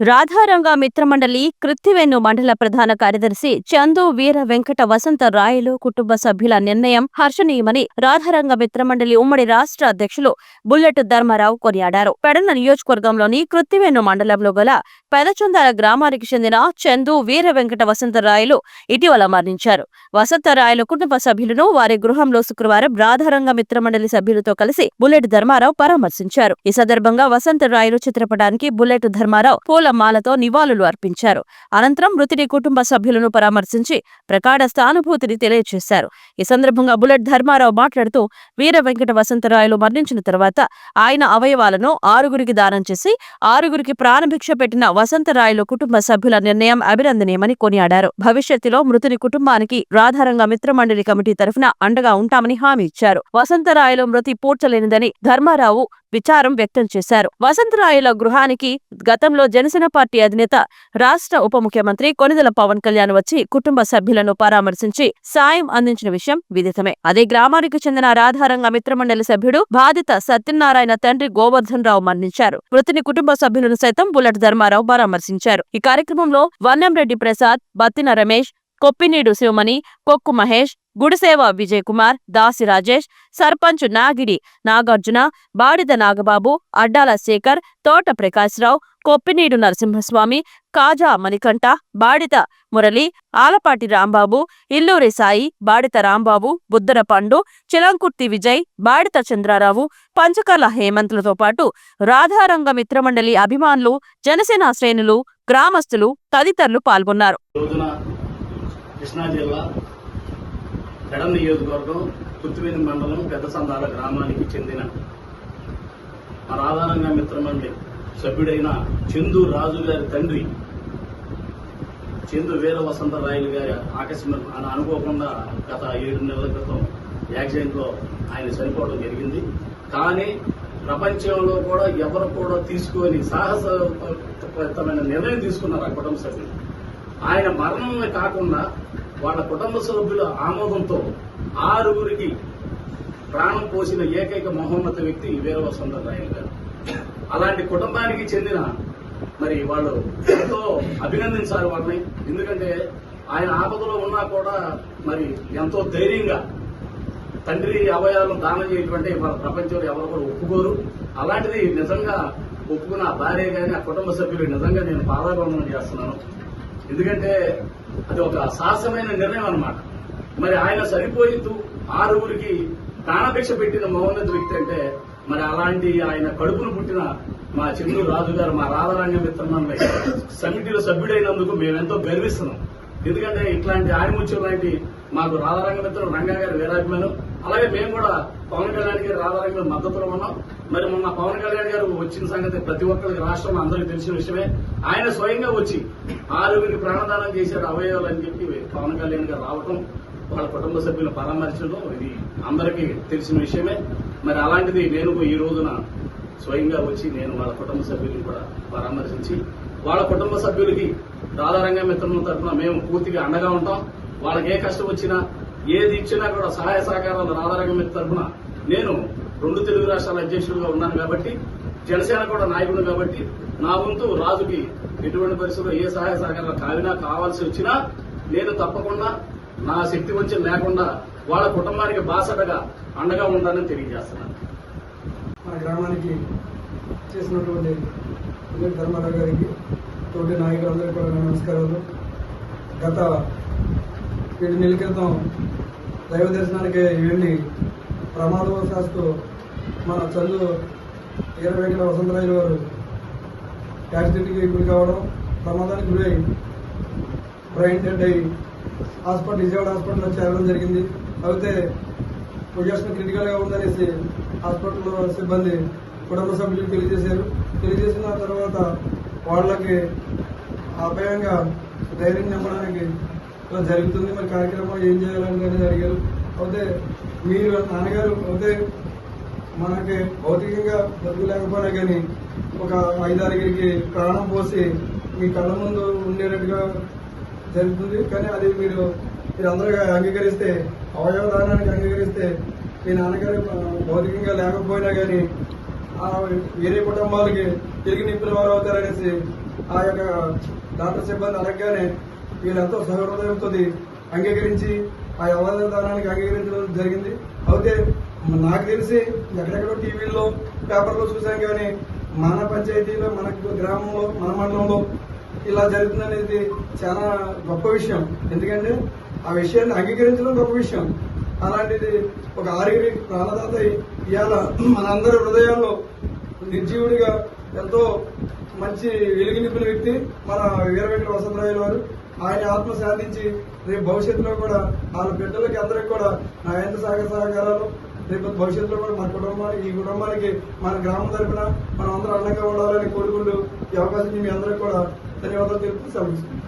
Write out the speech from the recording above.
రాధారంగ మిత్రమండలి కృత్తివెన్ను మండల ప్రధాన కార్యదర్శి చందు వీర వెంకట వసంత రాయలు కుటుంబ సభ్యుల నిర్ణయం హర్షణీయమని రాధారంగ మిత్రమండలి ఉమ్మడి రాష్ట్ర అధ్యక్షులు బుల్లెట్ ధర్మారావు కొనియాడారు. పెడన నియోజకవర్గంలోని కృత్తివెన్ను మండలంలో గల పెదచొందాల గ్రామానికి చెందిన చందు వీర వెంకట వసంత రాయలు ఇటీవల మరణించారు. వసంత రాయలు కుటుంబ సభ్యులను వారి గృహంలో శుక్రవారం రాధారంగ మిత్రమండలి సభ్యులతో కలిసి బుల్లెట్ ధర్మారావు పరామర్శించారు. ఈ సందర్భంగా వసంత రాయలు చిత్రపటానికి బుల్లెట్ ధర్మారావు పూల మాలతో నివాళులు అర్పించారు. అనంతరం మృతుడి కుటుంబ సభ్యులను పరామర్శించి ప్రకాడ సానుభూతిని తెలియజేశారు ఈ సందర్భంగా బుల్లెట్ ధర్మారావు మాట్లాడుతూ వీర వెంకట వసంతరాయలు మరణించిన తర్వాత ఆయన అవయవాలను ఆరుగురికి దానం చేసి ఆరుగురికి ప్రాణభిక్ష పెట్టిన వసంతరాయలు కుటుంబ సభ్యుల నిర్ణయం అభినందనీయమని కొనియాడారు. భవిష్యత్తులో మృతుని కుటుంబానికి రాధారంగ మిత్రమండలి కమిటీ తరఫున అండగా ఉంటామని హామీ ఇచ్చారు. వసంతరాయలు మృతి పూడ్చలేనిదని ధర్మారావు విచారం వ్యక్తం చేశారు. వసంతరాయల గృహానికి గతంలో జనసేన పార్టీ అధినేత రాష్ట్ర ఉప ముఖ్యమంత్రి కొనిదెల పవన్ కళ్యాణ్ వచ్చి కుటుంబ సభ్యులను పరామర్శించి సాయం అందించిన విషయం విదితమే. అదే గ్రామానికి చెందిన రాధారంగ మిత్రమండలి సభ్యుడు బాధిత సత్యనారాయణ తండ్రి గోవర్ధన్ రావు మరణించారు. మృతుని కుటుంబ సభ్యులను సైతం బుల్లెట్ ధర్మారావు పరామర్శించారు. ఈ కార్యక్రమంలో వన్నంరెడ్డి ప్రసాద్ బత్తిన రమేష్ కొప్పినీడు శివమణి కొక్కు మహేష్ గుడిసేవ విజయ్ కుమార్ దాసి రాజేష్ సర్పంచ్ నాగిడి నాగార్జున బాడిద నాగబాబు అడ్డాల శేఖర్ తోట ప్రకాశ్రావు కొప్పినీడు నరసింహస్వామి కాజా మణికంఠ బాడిత మురళి ఆలపాటి రాంబాబు ఇల్లూరి సాయి బాడిత రాంబాబు బుద్ధర పండు చిలంకుర్తి విజయ్ బాడిత చంద్రారావు పంచకర్ల హేమంత్లతో పాటు రాధారంగ మిత్రమండలి అభిమానులు జనసేన శ్రేణులు గ్రామస్తులు తదితరులు పాల్గొన్నారు. కృష్ణా జిల్లా పెడం నియోజకవర్గం పుత్తివేని మండలం పెద్ద సందాల గ్రామానికి చెందిన మా రాధారంగ మిత్రమండి సభ్యుడైన చందు రాజు గారి తండ్రి చందు వీర వసంత రాయలు గారి ఆకస్మిక అని అనుకోకుండా గత ఏడు నెలల క్రితం యాక్సిడెంట్లో ఆయన చనిపోవడం జరిగింది. కానీ ప్రపంచంలో కూడా ఎవరు కూడా తీసుకొని సాహసమైన నిర్ణయం తీసుకున్నారు ఆ కుటుంబ సభ్యులు. ఆయన మరణమే కాకుండా వాళ్ళ కుటుంబ సభ్యుల ఆమోదంతో ఆరుగురికి ప్రాణం పోసిన ఏకైక మహోన్నత వ్యక్తి వీరవ సుందరరాయలు గారు. అలాంటి కుటుంబానికి చెందిన మరి వాళ్ళు ఎంతో అభినందించాలి వాళ్ళని. ఎందుకంటే ఆయన ఆపదలో ఉన్నా కూడా మరి ఎంతో ధైర్యంగా తండ్రి అవయాలను దానం చేయటువంటి మన ప్రపంచంలో ఎవరు కూడా ఒప్పుకోరు. అలాంటిది నిజంగా ఒప్పుకున్న భార్య కానీ ఆ కుటుంబ సభ్యులు నిజంగా నేను పాదాభివందనం చేస్తున్నాను. ఎందుకంటే అది ఒక సాహసమైన నిర్ణయం అనమాట మరి ఆయన సరిపోయితూ ఆరుగురికి ప్రాణభిక్ష పెట్టిన మౌనత వ్యక్తి అంటే మరి అలాంటి ఆయన కడుపును పుట్టిన మా చంద్రు రాజు గారు మా రాధారాణ్య మిత్రమండలి సమితిలో సభ్యుడైనందుకు మేమెంతో గర్విస్తున్నాం. ఎందుకంటే ఇట్లాంటి ఆణిముత్యం లాంటి మాకు రాధారంగ మిత్రులు రంగా గారి వీరాభిమానం అలాగే మేము కూడా పవన్ కళ్యాణ్ గారి రాధారంగ మద్దతులో ఉన్నాం. మరి మొన్న పవన్ కళ్యాణ్ గారు వచ్చిన సంగతి ప్రతి ఒక్కరికి రాష్ట్రంలో అందరికీ తెలిసిన విషయమే. ఆయన స్వయంగా వచ్చి ఆరుగురికి ప్రాణదానం చేశాడు అవయవాలు అని చెప్పి పవన్ కళ్యాణ్ గారు రావటం వాళ్ళ కుటుంబ సభ్యులను పరామర్శడం ఇది అందరికీ తెలిసిన విషయమే. మరి అలాంటిది నేను ఈ రోజున స్వయంగా వచ్చి నేను వాళ్ళ కుటుంబ సభ్యులను కూడా పరామర్శించి వాళ్ళ కుటుంబ సభ్యులకి రాధారంగ మిత్రుల తరఫున మేము పూర్తిగా అండగా ఉంటాం. వాళ్ళకి ఏ కష్టం వచ్చినా ఏది ఇచ్చినా కూడా సహాయ సహకారాలు రాధారంగ తరఫున. నేను రెండు తెలుగు రాష్ట్రాల అధ్యక్షుడిగా ఉన్నాను కాబట్టి జనసేన కూడా నాయకుడు కాబట్టి నా వంతు రాజుకి ఎటువంటి పరిస్థితుల్లో ఏ సహాయ సహకారాలు కావినా కావాల్సి వచ్చినా నేను తప్పకుండా నా శక్తి వంచన లేకుండా వాళ్ళ కుటుంబానికి బాసటగా అండగా ఉండాలని తెలియజేస్తున్నాను. మన గ్రామానికి చేసినటువంటి ధర్మారావు గారికి తోటి నాయకులందరికీ కూడా నమస్కారాలు. గత ఏడు నెలల క్రితం దైవ దర్శనానికి వెళ్ళి ప్రమాదవశాస్తు మన చల్లు ఈర వెంకట వసంతరాయలు వారు యాక్సిడెంట్కి గురి కావడం ప్రమాదానికి గురై బ్రెయిన్ డెడ్ అయ్యి హాస్పిటల్ విజయవాడ హాస్పిటల్లో చేరడం జరిగింది. అయితే పొజిషన్ క్రిటికల్గా ఉందనేసి హాస్పిటల్లో సిబ్బంది కుటుంబ సభ్యులకు తెలియజేశారు. తెలియజేసిన తర్వాత వాళ్ళకి అభయంగా ధైర్యం నింపడానికి ఇలా జరుగుతుంది మరి కార్యక్రమం ఏం చేయాలని అనేది అడిగారు. అయితే మీరు నాన్నగారు అయితే మనకి భౌతికంగా బతుకు లేకపోయినా కానీ ఒక ఐదారుగురికి ప్రాణం పోసి మీ కళ్ళ ముందు ఉండేటట్టుగా జరుగుతుంది. కానీ అది మీరు మీరందరూ అంగీకరిస్తే అవయవ దానానికి అంగీకరిస్తే మీ నాన్నగారు భౌతికంగా లేకపోయినా కానీ ఆ వేరే కుటుంబాలకి తిరిగి నింపిన వారు అవుతారనేసి ఆ యొక్క డాక్టర్ సిబ్బంది అడగగానే వీళ్ళంతో సహృదయంతో అంగీకరించి ఆ అవధానానికి అంగీకరించడం జరిగింది. అయితే నాకు తెలిసి ఎక్కడెక్కడో టీవీల్లో పేపర్లో చూసాం కానీ మన పంచాయతీలో మన గ్రామంలో మన మండలంలో ఇలా జరుగుతుందనేది చాలా గొప్ప విషయం. ఎందుకంటే ఆ విషయాన్ని అంగీకరించడం గొప్ప విషయం. అలాంటిది ఒక ఆరుగురి ప్రాణదాత ఇవాళ మనందరి హృదయాల్లో నిర్జీవుడిగా ఎంతో మంచి వెలుగు నింపిన వ్యక్తి మన వీరవెంకట వసంతరాయలు వారు ఆయన ఆత్మ శాంతించి రేపు భవిష్యత్తులో కూడా వాళ్ళ బిడ్డలకి అందరికి కూడా నా ఎంత సహకార సహకారాలు రేపు భవిష్యత్తులో కూడా మన కుటుంబానికి ఈ కుటుంబానికి మన గ్రామం తరపున మనం అందరం అండగా ఉండాలని కోరుకుంటూ ఈ అవకాశం మీ అందరికి కూడా ధన్యవాదాలు తెలుపుతూ సెలవు